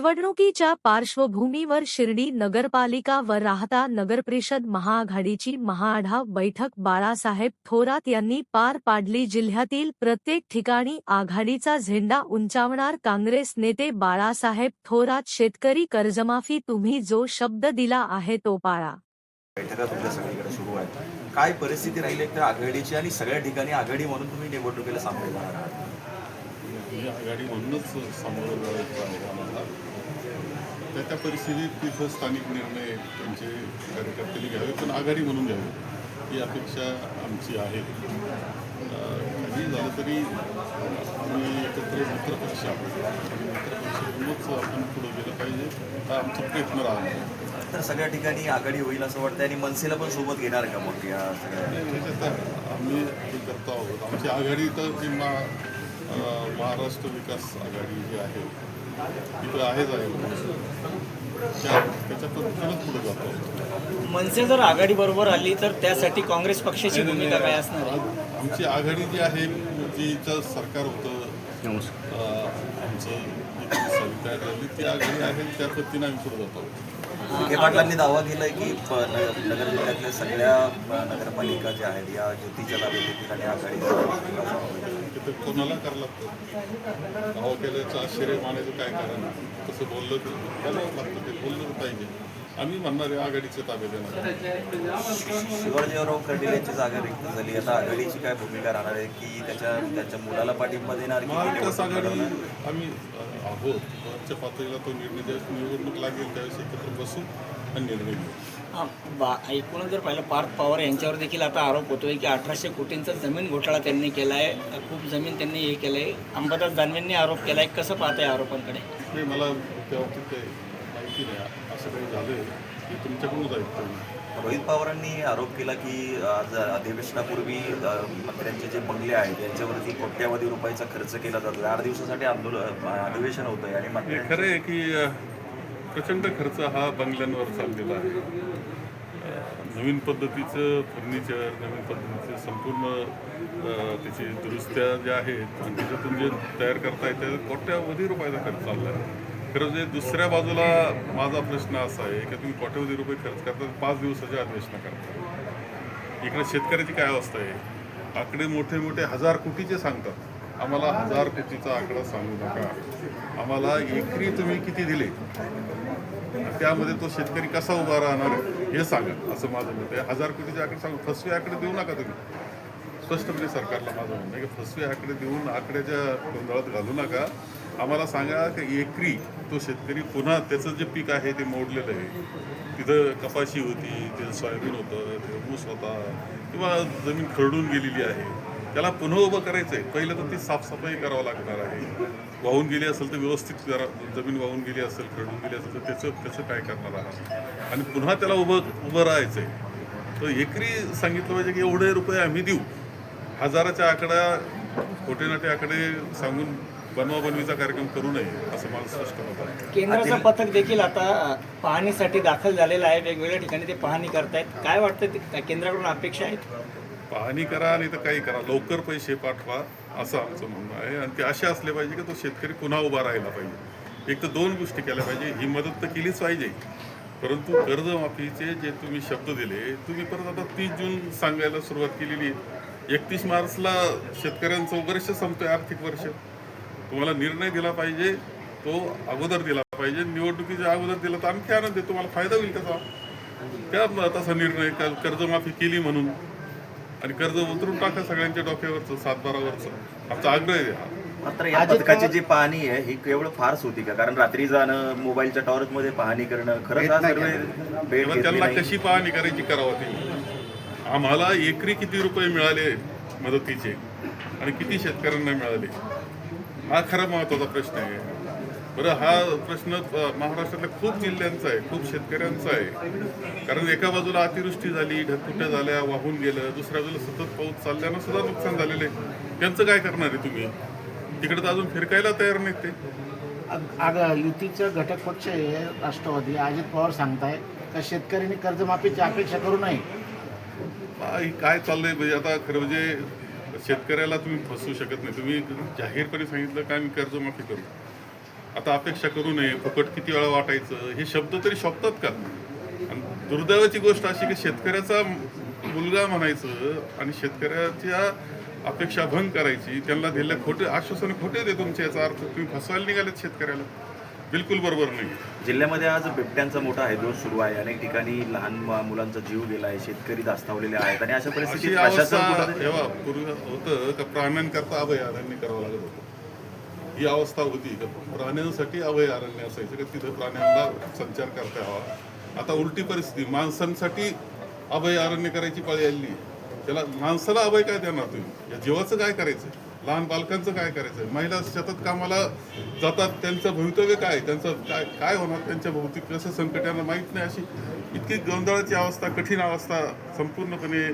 निवडणुकीच्या पार्श्वभूमीवर शिर्डी नगरपालिका व राहता नगरपरिषद महाआघाडीची महाआढाव बैठक बाळासाहेब थोरात यांनी पार पाडली. जिल्ह्यातील प्रत्येक ठिकाणी आघाडीचा झेंडा उंचावणार काँग्रेस नेते बाळासाहेब थोरात. शेतकरी कर्जमाफी तुम्ही जो शब्द दिला आहे तो पाळा. बैठका तुमच्या सगळीकडे सुरू आहेत. काय परिस्थिती राहिली त्या आघाडीची आणि सगळ्या ठिकाणी आघाडी म्हणून तुम्ही निवडणुकीला सामोरे जाणार आहात? ही आघाडी म्हणूनच सामोरं जायचं आहे आम्हाला. त्या त्या परिस्थितीत तिथं स्थानिक निर्णय त्यांचे कार्यकर्त्यांनी घ्यावे पण आघाडी म्हणून घ्यावी ही अपेक्षा आमची आहे. काही झालं तरी आम्ही एकत्र मित्रपक्ष आहोत. आणि मित्रपक्ष म्हणूनच आपण पुढे गेलं पाहिजे हा आमचा प्रयत्न राहणार तर सगळ्या ठिकाणी आघाडी होईल असं वाटतं आणि मनसेला पण सोबत घेणार का मग या सगळ्या? त्याच्यात आम्ही हे करतो आहोत. आमची आघाडी तर अं, महाराष्ट्र विकास आघाडी जी आहे ती तर आहेच आहे त्या त्याच्या पद्धतीनंच पुढे जातो. मनसे जर आघाडी बरोबर आली तर त्यासाठी काँग्रेस पक्षाची भूमिका काय असणार आमची आघाडी जी आहे जीचं सरकार होतं. आमचं झाली ती आघाडी आहे त्या पद्धतीनं आम्ही पुढे जातो. विखे पाटलांनी दावा केलाय की प- न- नगर जिल्ह्यातल्या सगळ्या नगरपालिका ज्या आहेत या युतीच्या ताब्यात आणि आघाडी तिथं कोणाला करावं लागतं? भाव केल्याचं आश्चर्य मानायचं काय कारण? तसं बोललं तर करावं लागतं ते बोललं पाहिजे. आम्ही म्हणणार आहे आघाडीच्या ताब्यात येणार शिवाजीराव कर्डिल यांची जागा रिक्त झाली. आता आघाडीची काय भूमिका राहणार आहे की त्याच्या त्याच्या मुलाला पाठिंबा देणार की महाविकास आघाडी? आम्ही आहोत. वरच्या पातळीला तो निर्णय ज्यावेळेस निवडणूक लागेल त्यावेळेस एकत्र बसू आणि निर्णय घेऊ. हा, बा एकूणच जर पाहिलं पार्थ पवार यांच्यावर देखील आता आरोप होतोय की अठराशे कोटींचा जमीन घोटाळा त्यांनी केला आहे खूप जमीन त्यांनी हे केलं आहे अंबादास दानवेंनी आरोप केला आहे कसं पाहताय आरोपांकडे? ते मला त्या बाबतीत काही माहिती नाही. असं काही झालं की तुमच्याकडूनच ऐकतो रोहित पवारांनी आरोप केला की आज अधिवेशनापूर्वी मंत्र्यांचे जे बंगले आहेत यांच्यावरती कोट्यावधी रुपयाचा खर्च केला जातो. आठ दिवसासाठी आंदोलन अधिवेशन होतं आहे आणि मंत्र्यांचे खरं आहे की प्रचंड खर्च हा बंगल्यांवर चाललेला आहे. नवीन पद्धतीचं फर्निचर नवीन पद्धतीचं संपूर्ण त्याची दुरुस्त्या ज्या आहेत आणि त्याच्यातून जे तयार करता येते कोट्यावधी रुपयाचा खर्च चालला आहे खरं म्हणजे दुसऱ्या बाजूला माझा प्रश्न असा आहे की तुम्ही कोट्यवधी रुपये खर्च करता पाच दिवसाची अधिवेशनं करता. इकडे शेतकऱ्याची काय अवस्था आहे? आकडे मोठे मोठे हजार कोटीचे सांगतात. आम्हाला हजार कोटीचा आकडा सांगू नका. आम्हाला एकरी तुम्ही किती दिले? त्यामध्ये तो शेतकरी कसा उभा राहणार हे सांगा. असं माझं मत आहे. हजार कोटीचे आकडे सांगू. फसवे आकडे देऊ नका तुम्ही. स्पष्टपणे सरकारला माझं म्हणणं आहे की फसवे आकडे देऊन आकड्याच्या गोंधळात घालू नका. आम्हाला सांगा की एकरी तो शेतकरी पुन्हा त्याचं जे पीक आहे ते मोडलेलं आहे. तिथं कपाशी होती तिथं सोयाबीन होतं तिथं ऊस होता किंवा जमीन खरडून गेलेली आहे. त्याला पुन्हा उभं करायचं आहे. पहिलं तर ती साफसफाई करावं लागणार आहे. वाहून गेली असेल तर व्यवस्थित करा जमीन वाहून गेली असेल खरडून गेली असेल तर त्याचं त्याचं काय करणार आहात? आणि पुन्हा त्याला उभं उभं राहायचं आहे तर एकरी सांगितलं पाहिजे की एवढे रुपये आम्ही देऊ. हजाराच्या आकडा खोटे नाटे आकडे सांगून बनवाबनवीचा कार्यक्रम करू नये असं मला स्पष्ट केंद्राचं पथक देखील आता पाहणीसाठी दाखल झालेलं आहे. वेगवेगळ्या ठिकाणी ते पाहणी करतायत. काय वाटतं ते- केंद्राकडून अपेक्षा आहेत? पाहणी करा नाही तर काही करा. लवकर पैसे पाठवा असं आमचं म्हणणं आहे. आणि ते असे असले पाहिजे की तो शेतकरी पुन्हा उभा राहायला पाहिजे. एक तर दोन गोष्टी केल्या पाहिजे. ही मदत तर केलीच पाहिजे. परंतु कर्जमाफीचे जे तुम्ही शब्द दिले तुम्ही परत आता तीस जून सांगायला सुरुवात केलेली आहे. एकतीस मार्चला शेतकऱ्यांचं वर्ष संपतोय आर्थिक वर्ष. तुम्हाला निर्णय दिला पाहिजे तो अगोदर दिला पाहिजे. निवडणुकीच्या अगोदर दिला तर आणखी आनंद आहे. तुम्हाला फायदा होईल त्याचा. त्या तसा निर्णय कर्जमाफी केली म्हणून. आणि कर्ज उतरून टाका सगळ्यांच्या डोक्यावरचं सातबारावरचं. आमचा आग्रह आहे मात्र या पथकाची जी पाहणी आहे ही केवळ फारच होती का? कारण रात्री जाणं मोबाईलच्या टॉर्च मध्ये पाहणी करणं खरंच हा त्यांना कशी पाहणी करायची करावं ती. आम्हाला एकरी किती रुपये मिळाले मदतीचे? आणि किती शेतकऱ्यांना मिळाले? हा खरा महत्त्वाचा प्रश्न आहे. बरं हा प्रश्न महाराष्ट्रातल्या खूप जिल्ह्यांचा आहे खूप शेतकऱ्यांचा आहे. कारण एका बाजूला अतिवृष्टी झाली ढगफुट्या झाल्या वाहून गेलं दुसऱ्या बाजूला सतत पाऊस चालल्यानं सुद्धा नुकसान झालेलं आहे. त्यांचं काय करणार आहे तुम्ही? तिकडे तर अजून फिरकायला तयार नाहीत ते. अग युतीचं घटक पक्ष आहे राष्ट्रवादी. अजित पवार सांगताय का शेतकऱ्यांनी कर्जमाफीची अपेक्षा करू नये? काय काय चाललंय म्हणजे आता खरं म्हणजे शेतकऱ्याला तुम्ही फसवू शकत नाही. तुम्ही जाहीरपणे सांगितलं का आम्ही कर्जमाफी करू. आता अपेक्षा करू नये. फुकट किती वेळा वाटायचं? हे शब्द तरी शोभतात का? आणि दुर्दैवाची गोष्ट अशी की शेतकऱ्याचा मुलगा म्हणायचं आणि शेतकऱ्याच्या अपेक्षा भंग करायची त्यांना दिलेल्या खोटे आश्वासन खोटे दे तुमचे याचा अर्थ तुम्ही फसवायला निघालेत शेतकऱ्याला. बिलकुल बरोबर नाही. जिल्ह्यामध्ये आज बिबट्यांचा मोठा हैदोस सुरू आहे. अनेक ठिकाणी लहान मुलांचा जीव गेलाय शेतकरी दास्तावलेले आहेत आणि अशा परिस्थितीत पूर्वी होतं का प्राण्यांकरता अभयारण्य करावं लागत होतं? ही अवस्था होती का? प्राण्यांसाठी अभयारण्य असायचं का? तिथं प्राण्यांना संचार करता यावा. आता उलटी परिस्थिती. माणसांसाठी अभयारण्य करायची पाळी आली आहे. त्याला माणसाला अभय काय देणार तुम्ही? या जीवाचं काय करायचं? लहान बालकांचं काय करायचं? महिला शेतात कामाला जातात त्यांचं भवितव्य काय? त्यांचं काय काय होणार त्यांच्या भौतिक कसं संकट यांना माहीत नाही अशी इतकी गोंधळाची अवस्था कठीण अवस्था संपूर्णपणे